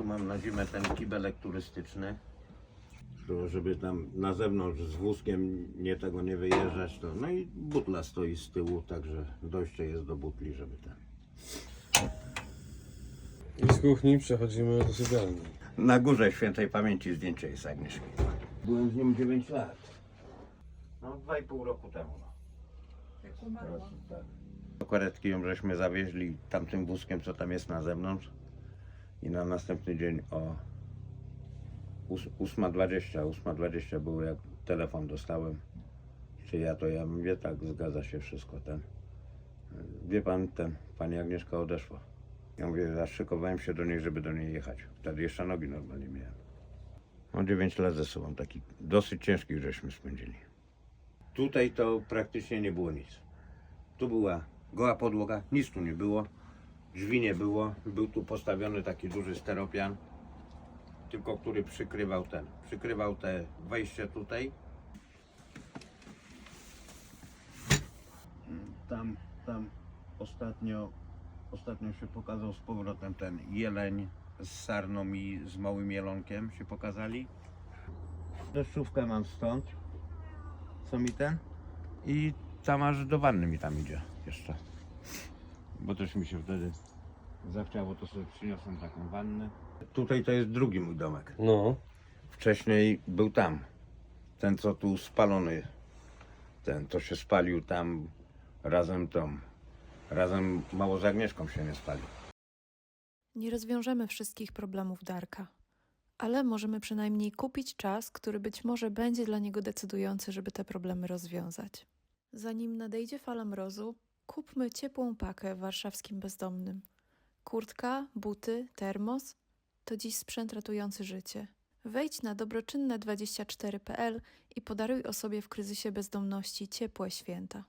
tu mam na zimę ten kibelek turystyczny. To żeby tam na zewnątrz z wózkiem nie tego nie wyjeżdżać, to no i butla stoi z tyłu, także dojście jest do butli, żeby ten. I z kuchni przechodzimy do sypialni. Na górze świętej pamięci zdjęcie jest Agnieszki. Byłem z nim 9 lat. No 2,5 roku temu. No. Jak umarła. Tak. Do karetki ją żeśmy zawieźli tamtym wózkiem, co tam jest na zewnątrz. I na następny dzień o ós- 8.20, 8.20 było jak telefon dostałem. Czy ja to ja mówię, tak, zgadza się wszystko ten. Wie pan, ten, pani Agnieszka odeszła. Ja mówię, zaszykowałem się do niej, żeby do niej jechać. Wtedy jeszcze nogi normalnie miałem. No 9 lat ze sobą, taki dosyć ciężkich żeśmy spędzili. Tutaj to praktycznie nie było nic. Tu była goła podłoga, nic tu nie było. Drzwi nie było. Był tu postawiony taki duży steropian, tylko który przykrywał ten, przykrywał te wejście tutaj. Tam, tam ostatnio, ostatnio się pokazał z powrotem ten jeleń z sarną i z małym jelonkiem się pokazali. Deszczówkę mam stąd, co mi ten i tam aż do wanny mi tam idzie jeszcze. Bo też mi się wtedy zachciało, to sobie przyniosłem taką wannę. Tutaj to jest drugi mój domek. No. Wcześniej był tam. Ten co tu spalony. Ten to się spalił tam razem tą. Razem mało z Agnieszką się nie spalił. Nie rozwiążemy wszystkich problemów Darka, ale możemy przynajmniej kupić czas, który być może będzie dla niego decydujący, żeby te problemy rozwiązać. Zanim nadejdzie fala mrozu, kupmy ciepłą pakę warszawskim bezdomnym. Kurtka, buty, termos to dziś sprzęt ratujący życie. Wejdź na dobroczynne24.pl i podaruj osobie w kryzysie bezdomności ciepłe święta.